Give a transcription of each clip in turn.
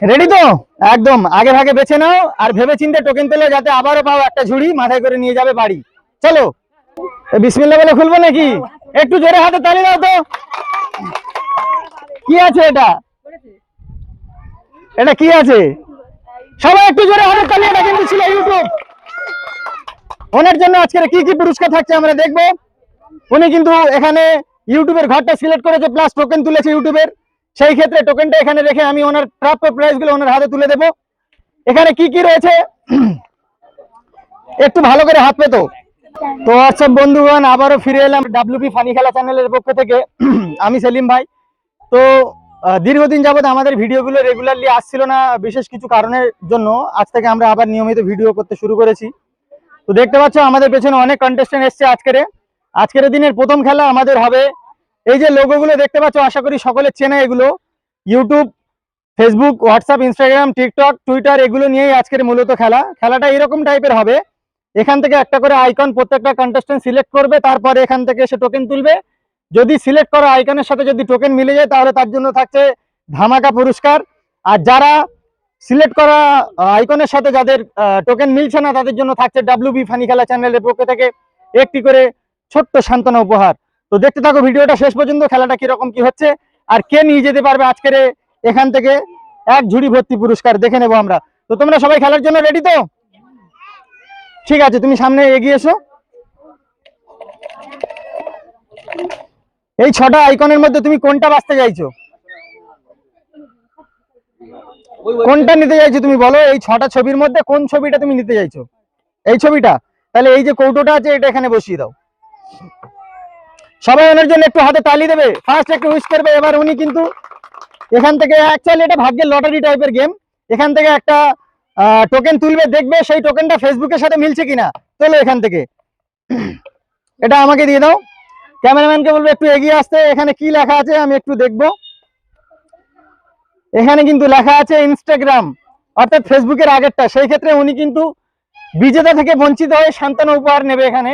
Ready তো? একদম। আগে ভাগে বেছে নাও আর ভেবে চিন্তে টোকেন তোলো যাতে আবারও পাও একটা ঝুড়ি মাথায় করে নিয়ে যাবে বাড়ি। চলো। বিসমিল্লা বলে খুলবো নাকি? একটু জোরে হাতে তালি দাও তো। কি আছে এটা? এটা কি আছে? সবাই একটু জোরে হাতে তালি, এটা কিন্তু ছিল ইউটিউব ওনার জন্য আজকের কি কি পুরস্কার থাকছে আমরা দেখব। উনি কিন্তু এখানে ইউটিউবের ঘরটা সিলেক্ট করেছে প্লাস টোকেন তুলেছে ইউটিউবের সেই ক্ষেত্রে টোকেনটা এখানে রেখে আমি ওনার প্রাপ্য প্রাইসগুলো ওনার হাতে তুলে দেব। এখানে কি কি রয়েছে? একটু ভালো করে হাত পেতো তো। হোয়াটসঅ্যাপ বন্ধুগণ, আবারও ফিরে এলাম ডাব্লিউপি ফানি খেলা চ্যানেলের পক্ষ থেকে। আমি সেলিম ভাই। তো দীর্ঘদিন যাবত আমাদের ভিডিওগুলো রেগুলারলি আসছিল না বিশেষ কিছু কারণের জন্য। আজ থেকে আমরা আবার নিয়মিত ভিডিও করতে শুরু করেছি। তো দেখতে পাচ্ছ, আমাদের পেছনে অনেক কন্টেস্টেন্ট এসছে আজকের। আজকের দিনের প্রথম খেলা আমাদের হবে এই যে লোগোগুলো দেখতে পাচ্ছ, আশা করি সকলে চেনা এগুলো। YouTube Facebook WhatsApp Instagram TikTok Twitter এগুলো নিয়েই আজকের মূলত খেলা। খেলাটা এরকম টাইপের হবে, এখান থেকে একটা করে আইকন প্রত্যেকটা কন্টেস্টেন্ট সিলেক্ট করবে, তারপরে এখান থেকে সে টোকেন তুলবে। যদি সিলেক্ট করা আইকনের সাথে যদি টোকেন মিলে যায়, তাহলে তার জন্য থাকছে ধামাকা পুরস্কার। আর যারা সিলেক্ট করা আইকনের সাথে যাদের টোকেন মিলছে না, তাদের জন্য থাকছে ডাব্লিউবি ফানি খেলা চ্যানেলের পক্ষ থেকে একটি করে ছোট্ট সান্ত্বনা উপহার। তো দেখতে থাকো, ভিডিওটা শেষ পর্যন্ত, খেলাটা কীরকম, কি হচ্ছে, আর কে নিয়ে যেতে পারবে আজকের এখান থেকে এক ঝুড়ি ভর্তি পুরস্কার, দেখে নেব আমরা। তো তোমরা সবাই খেলার জন্য রেডি তো? ঠিক আছে, তুমি সামনে এগিয়ে এসো। এই ছটা আইকনের মধ্যে তুমি কোনটা বাঁচতে চাইছো? কোনটা নিতে চাইছো তুমি বলো? এই ছটা ছবির মধ্যে কোন ছবিটা তুমি নিতে চাইছো? এই ছবিটা? তাহলে এই যে কৌটোটা আছে, এটা এখানে বসিয়ে দাও। সবাই ওনার জন্য একটু হাতে তালি দেবে। ফার্স্ট একটু উইশ করবে, এবার উনি কিন্তু এখান থেকে অ্যাকচুয়ালি এটা ভাগ্যের লটারি টাইপের গেম এখান থেকে একটা টোকেন তুলবে, দেখবে সেই টোকেনটা ফেসবুকের সাথে মিলছে কিনা। তোলো এখান থেকে। এটা আমাকে দিয়ে দাও। ক্যামেরাম্যানকে বলব, একটু এগিয়ে আসতে, এখানে কি লেখা আছে আমি একটু দেখব। এখানে কিন্তু লেখা আছে ইনস্টাগ্রাম অর্থাৎ ফেসবুকের আগেরটা। সেই ক্ষেত্রে উনি কিন্তু বিজেতা থেকে বঞ্চিত হয়ে সান্তানা উপহার নেবে এখানে।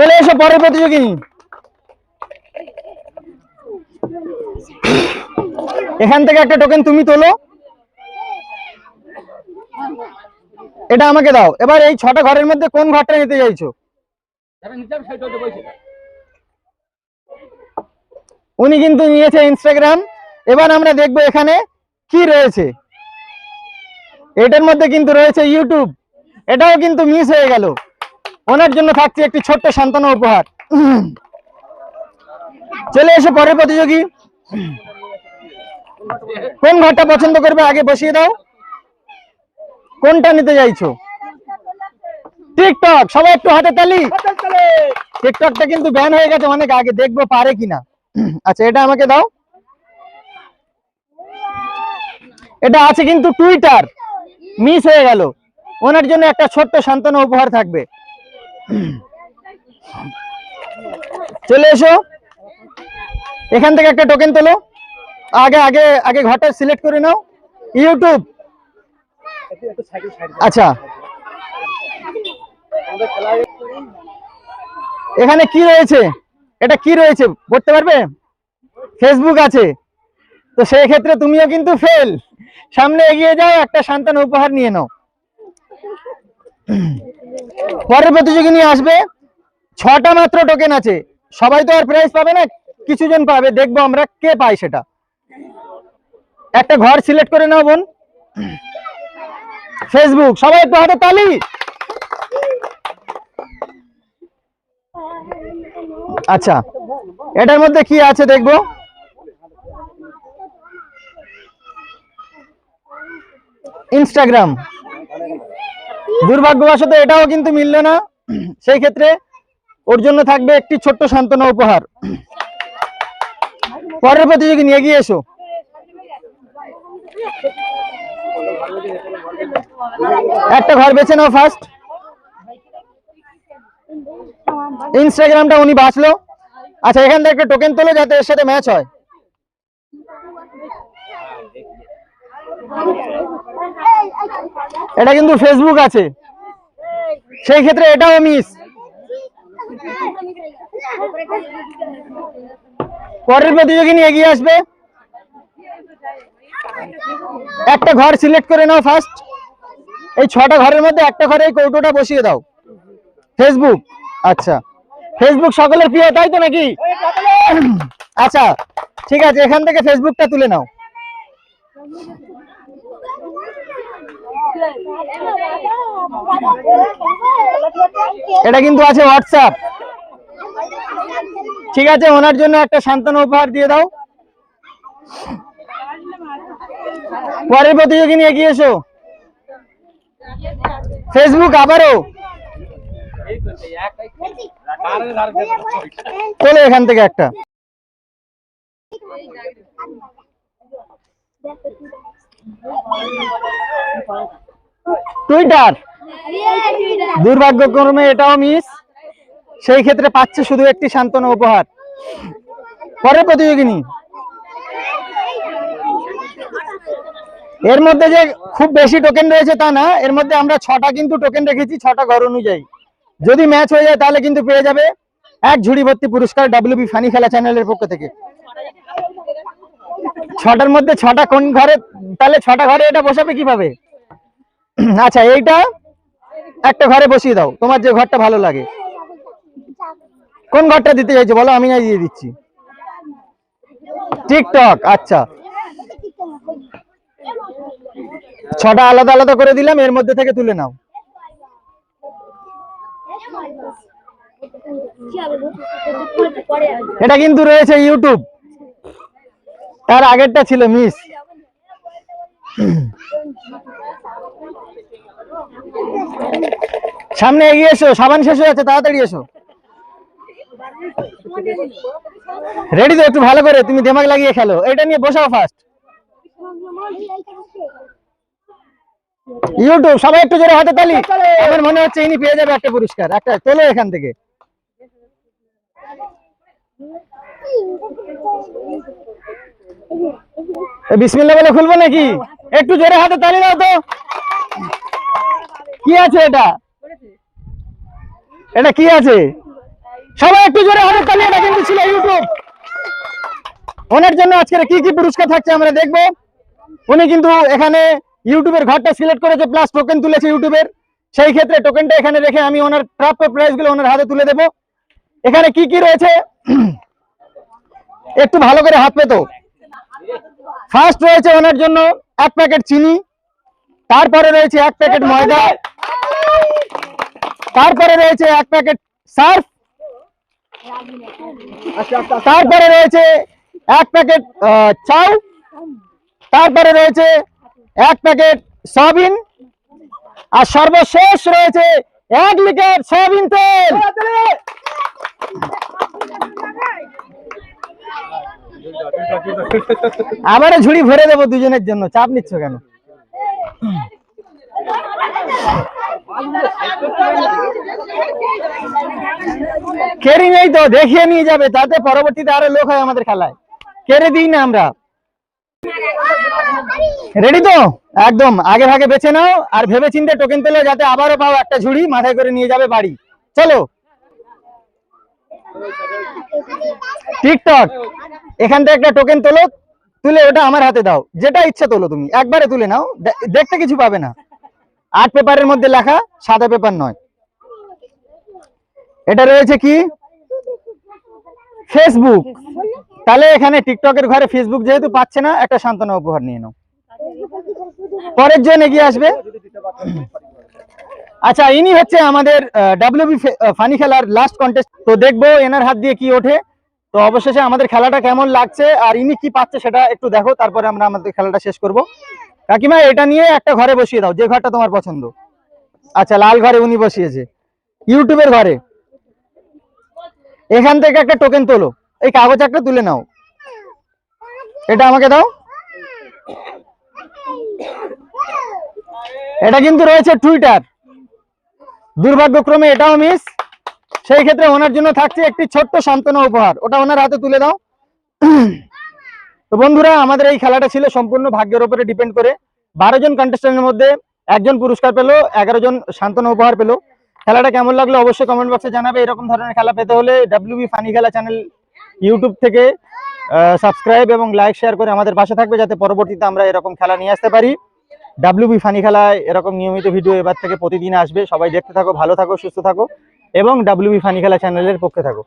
চলে এসো পরের প্রতিযোগী। এখান থেকে একটা টোকেন তুমি তোলো। এটা আমাকে দাও। এবার এই ছটা ঘরের মধ্যে কোন ঘরটা নিতে চাইছো? উনি কিন্তু নিয়েছে ইনস্টাগ্রাম এবার আমরা দেখব এখানে কি রয়েছে। এটার মধ্যে কিন্তু রয়েছে ইউটিউব এটাও কিন্তু মিস হয়ে গেল। ওনার জন্য থাকছে একটি ছোট্ট সান্ত্বনা উপহার। চলে এসে পরের প্রতিযোগী। কোন ঘরটা পছন্দ করবে আগে বসিয়ে দাও। কোনটা নিতে চাইছো? টিকটক, সবাই একটু হাতে তালি। টিকটকটা কিন্তু ব্যান হয়ে গেছে, অনেক আগে দেখব পারে কিনা। আচ্ছা এটা আমাকে দাও। এটা আছে কিন্তু টুইটার। মিস হয়ে গেল। ওনার জন্য একটা ছোট্ট সান্ত্বনা উপহার থাকবে। চলে এসো। এখান থেকে একটা টোকেন তোলো। আগে আগে আগে ঘরটা সিলেক্ট করে নাও। ইউটিউব আচ্ছা। এখানে কি রয়েছে? এটা কি রয়েছে? পড়তে পারবে? ফেসবুক আছে। তো সেই ক্ষেত্রে তুমিও কিন্তু ফেল সামনে এগিয়ে যাও, একটা সন্তান উপহার নিয়ে নাও। পরের প্রতিযোগী নিয়ে আসবে। ছটা মাত্র টোকেন আছে। সবাই তো আর প্রাইজ পাবে না কিছু জন পাবে। দেখব আমরা কে পায় সেটা। একটা ঘর সিলেক্ট করে নাও বোন। ফেসবুক সবাই একটু হাতে তালি। আচ্ছা এটার মধ্যে কি আছে দেখব? ইনস্টাগ্রাম দুর্ভাগ্যবশত এটাও কিন্তু মিলল না। সেই ক্ষেত্রে ওর জন্য থাকবে একটি ছোট্ট সান্ত্বনা উপহার। পরের প্রতিযোগী নিয়ে গিয়ে এসো। একটা ঘর বেছে নাও ফার্স্ট ইনস্টাগ্রামটা উনি বাঁচলো আচ্ছা এখান থেকে একটা টোকেন তোলো যাতে এর সাথে ম্যাচ হয়। এটা কিন্তু ফেসবুক আছে। সেই ক্ষেত্রে এটাও মিস পরের প্রতিযোগিনী এগিয়ে আসবে। একটা ঘর সিলেক্ট করে নাও ফার্স্ট এই ছটা ঘরের মধ্যে একটা ঘরে এই কৌটোটা বসিয়ে দাও। ফেসবুক আচ্ছা। ফেসবুক সকলের প্রিয়, তাই তো নাকি? আচ্ছা ঠিক আছে, এখান থেকে ফেসবুকটা তুলে নাও। এটা কিন্তু আছে হোয়াটসঅ্যাপ ঠিক আছে, ওনার জন্য একটা সান্ত্বনা উপহার দিয়ে দাও। পরের প্রতিযোগিনী এগিয়ে এসো। ফেসবুক আবারও। চলো এখান থেকে একটা। টুইটার দুর্ভাগ্যক্রমে এটাও মিস সেই ক্ষেত্রে পাচ্ছে শুধু একটি সান্ত্বনা উপহার। পরের প্রতিযোগিনী। এর মধ্যে যে খুব বেশি টোকেন রয়েছে তা না এর মধ্যে আমরা ছটা কিন্তু টোকেন রেখেছি ছটা ঘর অনুযায়ী। যদি ম্যাচ হয়ে যায় তাহলে কিন্তু পেয়ে যাবে এক ঝুড়ি ভর্তি পুরস্কার ডাব্লিউবি ফানি খেলা চ্যানেলের পক্ষ থেকে। ছটার মধ্যে ছটা কোন ঘরে, তাহলে ছটা ঘরে এটা বসাবে কীভাবে? আচ্ছা এইটা একটা ঘরে বসিয়ে দাও, তোমার যে ঘরটা ভালো লাগে। কোন ঘরটা দিতে চাইছো বলো, আমি না দিয়ে দিচ্ছি। টিকটক আচ্ছা। ছটা আলাদা আলাদা করে দিলাম, এর মধ্যে থেকে তুলে নাও। এটা কিন্তু রয়েছে ইউটিউব। তার আগেরটা ছিল মিস সামনে এগিয়ে এসো, সাবান শেষ হয়ে আছে তাড়াতাড়ি এসো। রেডি তো, একটু ভালো করে, তুমি দেমাগ লাগিয়ে খেলো। এটা নিয়ে বসাও ফার্স্ট ইউটিউব সবাই একটু জোরে হাতে তালি। আমার মনে হচ্ছে ইনি পেয়ে যাবে একটা পুরস্কার। একটা, তোলো এখান থেকে। এ, বিসমিল্লাহ বলে খুলবো নাকি? একটু জোরে হাতে তালি দাও তো। কি আছে এটা? এটা কি আছে? সবাই একটু জোরে হাতে তালি এটা কিন্তু ছিল ইউটিউব। ওনার জন্য আজকের কি কি পুরস্কার থাকছে আমরা দেখব। উনি কিন্তু এখানে ইউটিউবের ঘরটা সিলেক্ট করেছে প্লাস টোকেন তুলেছে ইউটিউবের। সেই ক্ষেত্রে টোকেনটা এখানে রেখে আমি ওনার প্রাপ্য প্রাইসগুলো ওনার হাতে তুলে দেবো। এখানে কি কি রয়েছে? একটু ভালো করে হাত পেতো ফার্স্ট রয়েছে ওনার জন্য এক প্যাকেট চিনি, তারপরে রয়েছে এক প্যাকেট ময়দা, তারপরে রয়েছে এক প্যাকেট সার্ফ তারপরে রয়েছে এক প্যাকেট চাউ, তারপরে রয়েছে এক প্যাকেট সয়াবিন, আর সর্বশেষ রয়েছে এক লিটার সয়াবিন তেল। আবারও ঝুড়ি ভরে দেবো দুজনের জন্য। চাপ নিচ্ছ কেন? কেরি নেই তো, দেখিয়ে নিয়ে যাবে, তাতে পরবর্তীতে আরও লোক হয় আমাদের খেলায়। কেড়ে দিই না আমরা। রেডি তো? একদম, আগে ভাগে বেছে নাও, আর ভেবে চিন্তে টোকেন পেলে যাতে আবারও পাও একটা ঝুড়ি, মাথায় করে নিয়ে যাবে বাড়ি। চলো। টিকটক। এখান থেকে একটা টোকেন তোলো, তুলে ওটা আমার হাতে দাও। যেটা ইচ্ছা তোলো তুমি। একবারে তুলে নাও দেখতে কিছু পাবে না। আর্ট পেপারের মধ্যে লেখা, সাদা পেপার নয়। এটা রয়েছে কি? ফেসবুক তাহলে এখানে টিকটকের ঘরে ফেসবুক যেহেতু পাচ্ছে না, একটা সান্ত্বনা উপহার নিয়ে নাও। পরের জন এগিয়ে আসবে। আচ্ছা ইনি হচ্ছে আমাদের ডাব্লিউবি ফানি খেলার লাস্ট কন্টেস্ট তো দেখব এনার হাত দিয়ে কি ওঠে। তো অবশেষে আমাদের খেলাটা কেমন লাগছে, আর ইনি কি পাচ্ছে সেটা একটু দেখো, তারপরে আমরা আমাদের খেলাটা শেষ করব। কাকিমা, এটা নিয়ে একটা ঘরে বসিয়ে দাও, যে ঘরটা তোমার পছন্দ। আচ্ছা লাল ঘরে উনি বসিয়েছে। ইউটিউবের ঘরে। এখান থেকে একটা টোকেন তোলো। এই কাগজ একটা তুলে নাও। এটা আমাকে দাও। এটা কিন্তু রয়েছে টুইটার দুর্ভাগ্যক্রমে এটাও মিস সেই ক্ষেত্রে ওনার জন্য থাকছে একটি ছোট্ট সান্ত্বনা উপহার। ওটা ওনার হাতে তুলে দাও। তো বন্ধুরা, আমাদের এই খেলাটা ছিল সম্পূর্ণ ভাগ্যের উপরে ডিপেন্ড করে। বারো জন কন্টেস্টেন্টের মধ্যে একজন পুরস্কার পেল, এগারো জন সান্ত্বনা উপহার পেল। খেলাটা কেমন লাগল অবশ্যই কমেন্ট বক্সে জানাবে। এরকম ধরনের খেলা পেতে হলে ডাব্লিউবি ফানি খেলা চ্যানেল ইউটিউব থেকে সাবস্ক্রাইব এবং লাইক শেয়ার করে আমাদের পাশে থাকবে যাতে পরবর্তীতে আমরা এরকম খেলা নিয়ে আসতে পারি। ডাব্লিউবি ফানি খেলায় এরকম নিয়মিত ভিডিও এবার থেকে প্রতিদিন আসবে। সবাই দেখতে থাকো, ভালো থাকো, সুস্থ থাকো এবং ডাব্লিউবি ফানি খেলা চ্যানেলের পক্ষে থাকো।